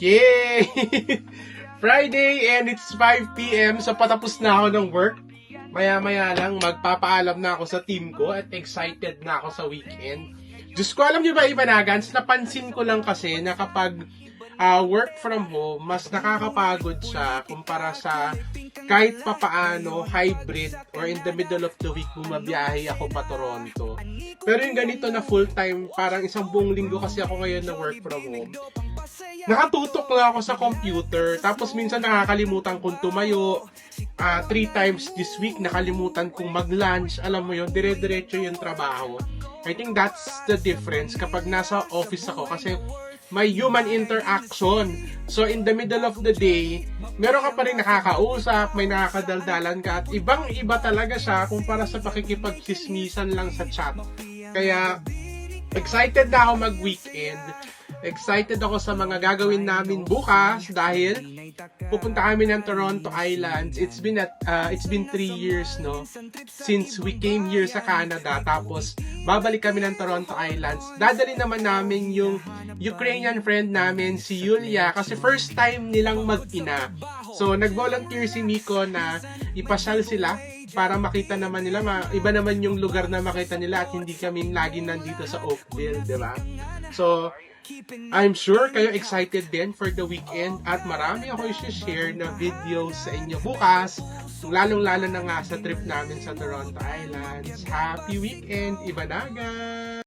Yay! Friday and it's 5pm so patapos na ako ng work. Maya-maya lang magpapaalam na ako sa team ko at excited na ako sa weekend. Diyos ko, alam niyo ba, Ibanagans, napansin ko lang kasi na kapag ah, work from home, mas nakakapagod siya kumpara sa kahit papaano hybrid or in the middle of the week bumabiyahe ako pa Toronto. Pero yung ganito na full-time, parang isang buong linggo kasi ako ngayon na work from home. Nakatutok lang ako sa computer, tapos minsan nakakalimutan kong tumayo. Ah, three times this week nakalimutan kong mag-lunch. Alam mo yun, dire-diretso yung trabaho. I think that's the difference kapag nasa office ako kasi may human interaction. So, in the middle of the day, meron ka pa rin nakakausap, may nakakadaldalan ka, at ibang-iba talaga siya kumpara sa pakikipagchismisan lang sa chat. Kaya, excited na ako mag-weekend. Excited ako sa mga gagawin namin bukas dahil pupunta kami ng Toronto Islands. It's been at uh, it's been three years no since we came here sa Canada tapos babalik kami ng Toronto Islands. Dadali naman namin yung Ukrainian friend namin si Yulia kasi first time nilang mag-ina. So nag-volunteer si Miko na ipasyal sila para makita naman nila ma- iba naman yung lugar na makita nila at hindi kami lagi nandito sa Oakville, 'di ba? So I'm sure kayo excited din for the weekend at marami ako i-share na videos sa inyo bukas, lalong-lalo na nga sa trip namin sa Toronto Islands. Happy weekend, Ibanaga!